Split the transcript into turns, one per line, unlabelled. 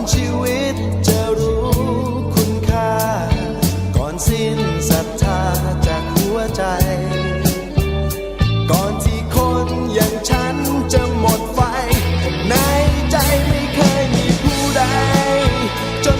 อนชีวิตจะรู้คุณค่า ก่อนสิ้นศรัทธาจากหัวใจ ก่อนที่คนอย่างฉันจะหมดไฟ ในใจไม่เคยมีผู้ใดจน